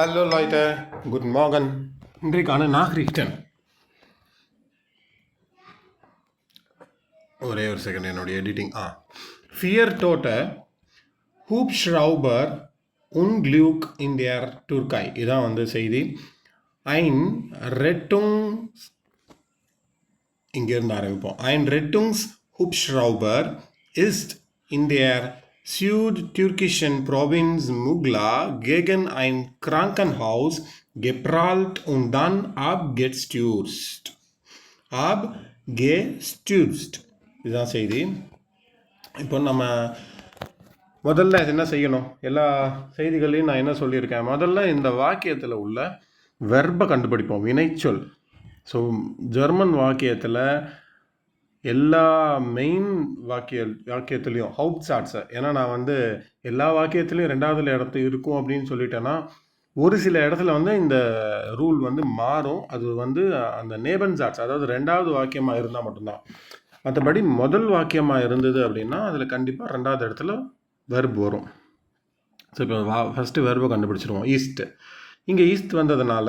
Hallo Leute, guten Morgen. இன்றைக்கான நாகரிகன் ஒரே ஒரு செகண்ட் என்னுடைய எடிட்டிங் ஆ. ஃபியர் டோட்ட ஹூப் ஷ்ரௌபர் உன்க்ளியூக் இந்தியர் டூர்காய் இதான் வந்து செய்தி. ஐன் ரெட்டுங் இங்கிருந்து ஆரம்பிப்போம். Ein Rettungshubschrauber ist in der südtürkischen Provinz Mugla gegen ein Krankenhaus geprallt und dann abgestürzt. Abgestürzt. இதுதான் செய்தி. இப்போ நம்ம முதல்ல என்ன செய்யணும்? எல்லா செய்திகளையும் நான் என்ன சொல்லியிருக்கேன்? முதல்ல இந்த வாக்கியத்தில் உள்ள வெர்பை கண்டுபிடிப்போம். வினைச்சொல். ஸோ ஜெர்மன் வாக்கியத்தில் எல்லா மெயின் வாக்கிய வாக்கியத்துலேயும் ஹவுப் சாட்ஸை ஏன்னா நான் வந்து எல்லா வாக்கியத்துலேயும் ரெண்டாவது இடத்து இருக்கும் அப்படின்னு சொல்லிட்டேன்னா ஒரு சில இடத்துல வந்து இந்த ரூல் வந்து மாறும். அது வந்து அந்த நேபன் சாட்ஸ் அதாவது ரெண்டாவது வாக்கியமாக இருந்தால் மட்டும்தான். மற்றபடி முதல் வாக்கியமாக இருந்தது அப்படின்னா அதில் கண்டிப்பாக ரெண்டாவது இடத்துல வெர்ப் வரும். ஸோ இப்போ வா ஃபஸ்ட்டு வெர்பை கண்டுபிடிச்சிருவோம். ஈஸ்ட்டு இங்கே ஈஸ்ட் வந்ததுனால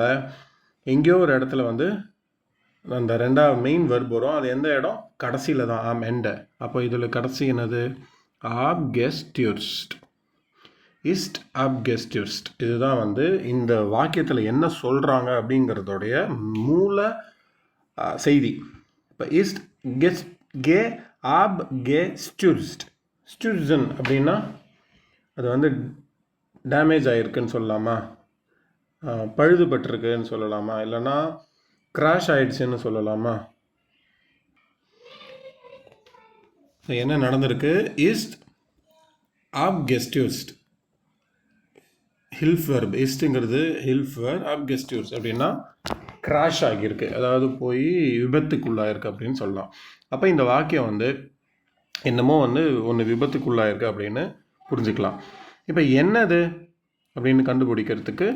எங்கேயோ ஒரு இடத்துல வந்து அந்த ரெண்டாவது மெயின் வெர்ப் வரும். அது எந்த இடம்? கடைசியில் தான். ஆம் எண்ட அப்போ இதில் கடைசி என்னது? ஆப் கெஸ்ட்யூர்ஸ்ட் இஸ்ட் ஆப் கெஸ்ட்யூர்ஸ்ட் இதுதான் வந்து இந்த வாக்கியத்தில் என்ன சொல்கிறாங்க அப்படிங்கிறதோடைய மூல செய்தி. இப்போ இஸ்ட் கெஸ்ட் கே ஆப் கே ஸ்டூர்ஸ்ட் ஸ்டியூர்சன் அப்படின்னா அது வந்து டேமேஜ் ஆகிருக்குன்னு சொல்லலாமா? பழுதுபட்டிருக்குன்னு சொல்லலாமா? இல்லைன்னா கிராஷ் ஆயிடுச்சுன்னு சொல்லலாமா? என்ன நடந்திருக்கு? ஈஸ்ட் ஆப் கெஸ்டியூஸ்ட் ஹில்ஃபர்ப் ஈஸ்ட்டுங்கிறது ஹில்ஃபர் ஆப் கெஸ்டியூஸ் அப்படின்னா கிராஷ் ஆகியிருக்கு. அதாவது போய் விபத்துக்குள்ளாயிருக்கு அப்படின்னு சொல்லலாம். அப்போ இந்த வாக்கியம் வந்து என்னமோ வந்து ஒன்று விபத்துக்குள்ளாயிருக்கு அப்படின்னு புரிஞ்சுக்கலாம். இப்போ என்னது அப்படின்னு கண்டுபிடிக்கிறதுக்கு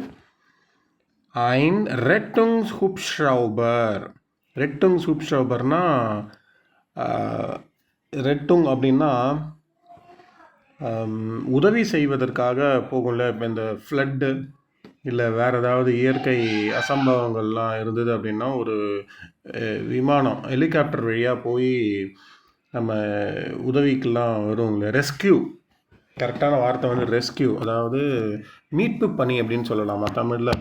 ein Rettungshubschrauber. Rettungshubschrauberனா ரெட்டுங் அப்படின்னா உதவி செய்வதற்காக போகும்ல இப்போ இந்த ஃப்ளட்டு இல்லை வேறு ஏதாவது இயற்கை அசம்பவங்கள்லாம் இருந்தது அப்படின்னா ஒரு விமானம் ஹெலிகாப்டர் வழியாக போய் நம்ம உதவிக்கெல்லாம் வரும்ல. ரெஸ்கியூ கரெக்டான வார்த்தை வந்து ரெஸ்கியூ அதாவது மீட்பு பணி அப்படின்னு சொல்லலாமா தமிழில்?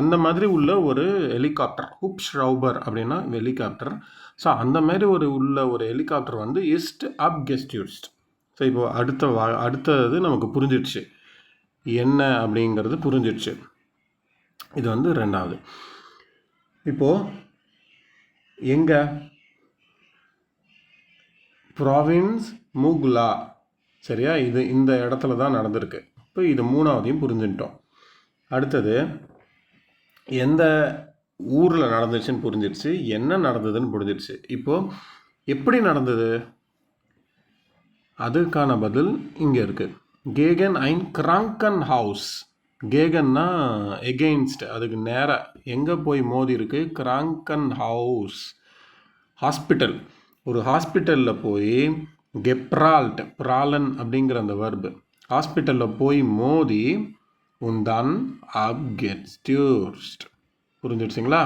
அந்த மாதிரி உள்ள ஒரு ஹெலிகாப்டர் ஹுப் ஷ்ரௌபர் அப்படின்னா ஹெலிகாப்டர் ஸோ அந்த மாதிரி ஒரு உள்ள ஒரு ஹெலிகாப்டர் வந்து இஸ்ட் அப் கெஸ்டியூஸ்ட் ஸோ இப்போ அடுத்த வா அடுத்தது நமக்கு புரிஞ்சிடுச்சு. என்ன அப்படிங்கிறது புரிஞ்சிடுச்சு. இது வந்து ரெண்டாவது. இப்போது எங்கே? ப்ராவின்ஸ் மூகுலா சரியா? இது இந்த இடத்துல தான் நடந்திருக்கு. இப்போ இது மூணாவதையும் புரிஞ்சுட்டோம் அடுத்தது எந்த ஊரில் நடந்துச்சுன்னு புரிஞ்சிடுச்சு என்ன நடந்ததுன்னு புரிஞ்சிடுச்சு. இப்போது எப்படி நடந்தது? அதுக்கான பதில் இங்கே இருக்குது கேகன் ஐன் கிராங்கன் ஹவுஸ் கேகன்னா எகெயின்ஸ்ட் அதுக்கு நேராக எங்கே போய் மோதி இருக்கு? கிராங்கன் ஹவுஸ் ஹாஸ்பிட்டல் ஒரு ஹாஸ்பிட்டலில் போய் கெப்ரால்ட் ப்ராலன் அப்படிங்கிற அந்த வர்பு ஹாஸ்பிட்டலில் போய் மோதி உன் தன் அப் கெட்ஸ்டியூர்ஸ்ட் புரிஞ்சிடுச்சிங்களா?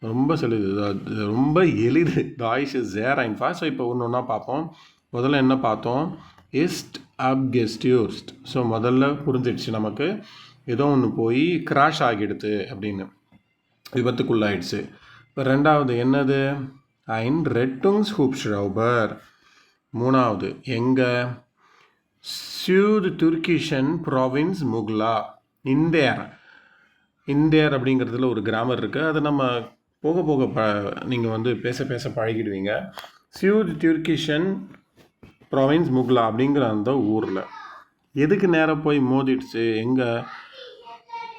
ரொம்ப செலுது ரொம்ப எளிது. தாய்ஸ் இஸ் ஜேர் ஃபாஸ்ட் ஸோ இப்போ ஒன்று ஒன்றா பார்ப்போம். முதல்ல என்ன பார்த்தோம்? இஸ்ட் அப் கெஸ்டியூர்ஸ்ட் ஸோ முதல்ல புரிஞ்சிடுச்சு நமக்கு. ஏதோ ஒன்று போய் கிராஷ் ஆகிடுது அப்படின்னு. விபத்துக்குள்ளாயிடுச்சு. இப்போ ரெண்டாவது என்னது? ஐன் ரெட்டுங்ஸ் ஹூப்ஷ்ரௌபர் மூணாவது எங்கே? சியூத் துர்கிஷன் ப்ராவின்ஸ் முக்லா இந்தேர் இந்தேர் அப்படிங்கிறதுல ஒரு கிராமர் இருக்குது அது நம்ம போக போக ப நீங்கள் வந்து பேச பேச பழகிடுவீங்க. சியூத் துர்கிஷன் ப்ராவின்ஸ் முக்லா அப்படிங்கிற அந்த ஊரில். எதுக்கு நேராக போய் மோதிடுச்சு? எங்கள்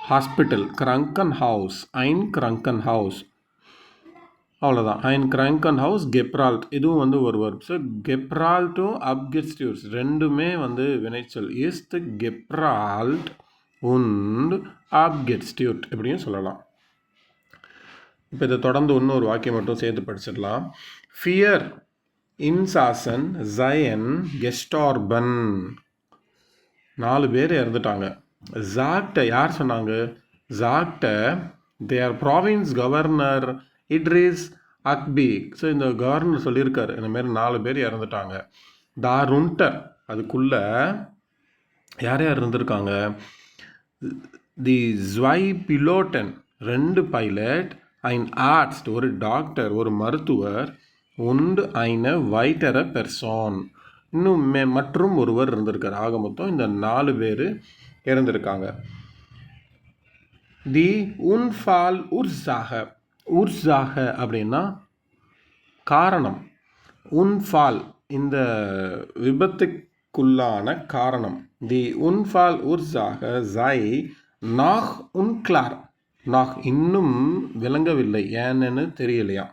ஹாஸ்பிட்டல் கிரங்கன் ஹவுஸ் ஐன் கிரங்கன் ஹவுஸ் அவ்வளோதான் ஐன் கிரங்கன் ஹவுஸ் கெப்ரால்ட் இதுவும் வந்து ஒரு வேர்ப் ஸோ கெப்ரால்ட்டும் அப்கெஸ்டியூர்ஸ் ரெண்டுமே வந்து வினைச்சொல். இஸ்ட் கெப்ரால்ட் உண்ட் அப்கெஸ்டியூட் இப்படியும் சொல்லலாம். இப்போ இதை தொடர்ந்து இன்னொரு வாக்கியம் மட்டும் சேர்த்து படிச்சிடலாம். ஃபியர் இன்சாசன் ஜயன் கெஸ்டார்பன் நாலு பேர் இறந்துட்டாங்க. ஜாக்ட யார் சொன்னாங்க? Sagte the province governor Idris Akbi. So இந்த கவர்னர் சொல்லியிருக்காரு. இந்த மாதிரி நாலு பேர் இறந்துட்டாங்க. தாருண்டர் அதுக்குள்ளே யார் யார் இருந்திருக்காங்க? தி ஜ்வை பிலோட்டன் ரெண்டு பைலட் ஐன் ஆர்ட்ஸ்ட் ஒரு டாக்டர் ஒரு மருத்துவர் உண்டு ஐன வைட்டர பெர்சான் இன்னும் மே மற்றும் ஒருவர் இருந்திருக்கார். ஆக மொத்தம் இந்த நாலு பேர் இறந்திருக்காங்க. தி உன்ஃபால் உர்ஸாக. உர்ஸாக அப்படின்னா காரணம் உன்ஃபால் இந்த விபத்துக்குள்ளான காரணம். தி உன்ஃபால் உர்ஸாக ஜை நாக் உன்க்ளார் நாக் இன்னும் விளங்கவில்லை ஏன்னு தெரியலையா?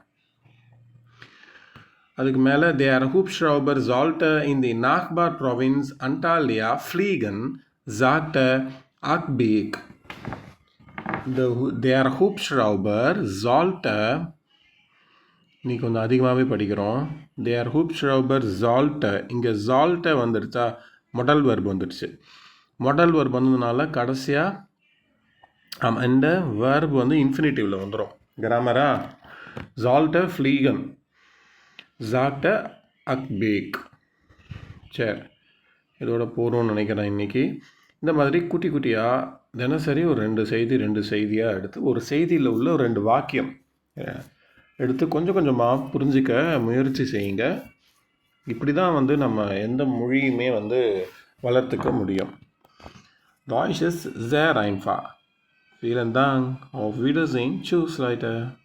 அதுக்கு மேலே தே ஆர் ஹூப் ஷ்ரௌபர் ஜால்ட்ட இன் தி நாக்பார் ப்ராவின்ஸ் அண்டாலியா ஃப்ளீகன் ஜாக்டர் ஆக்பீக் இந்த தேர் ஹூப்ஷ்ரௌபர் ஜால்ட்டை நீ கொஞ்சம் அதிகமாகவே படிக்கிறோம். தேர் ஹூப்ஷ்ரௌபர் ஜால்ட்டை இங்கே ஜால்ட்டை வந்துடுச்சா மொடல் வர்பு வந்துடுச்சு. மொடல் வர்பு வந்ததுனால கடைசியாக ஆமாம் இந்த வேர்ப் வந்து இன்ஃபினிட்டிவில் வந்துடும் கிராமரா ஜால்ட்ட ஃப்ளீகன் ஜாக்ட அக்பேக் சரி. இதோட போகிறோம்னு நினைக்கிறேன் இன்றைக்கி இந்த மாதிரி குட்டி குட்டியாக தினசரி ஒரு ரெண்டு செய்தி ரெண்டு செய்தியாக எடுத்து ஒரு செய்தியில் உள்ள ஒரு ரெண்டு வாக்கியம் எடுத்து கொஞ்சம் கொஞ்சமாக புரிஞ்சிக்க முயற்சி செய்யுங்க இப்படி தான் வந்து நம்ம எந்த மொழியுமே வந்து வளர்த்துக்க முடியும் Deutsch ist sehr einfach. Vielen Dank. Auf Wiedersehen. Tschüss, Leute.